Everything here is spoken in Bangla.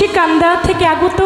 মুন্সিকান্দা থেকে আগত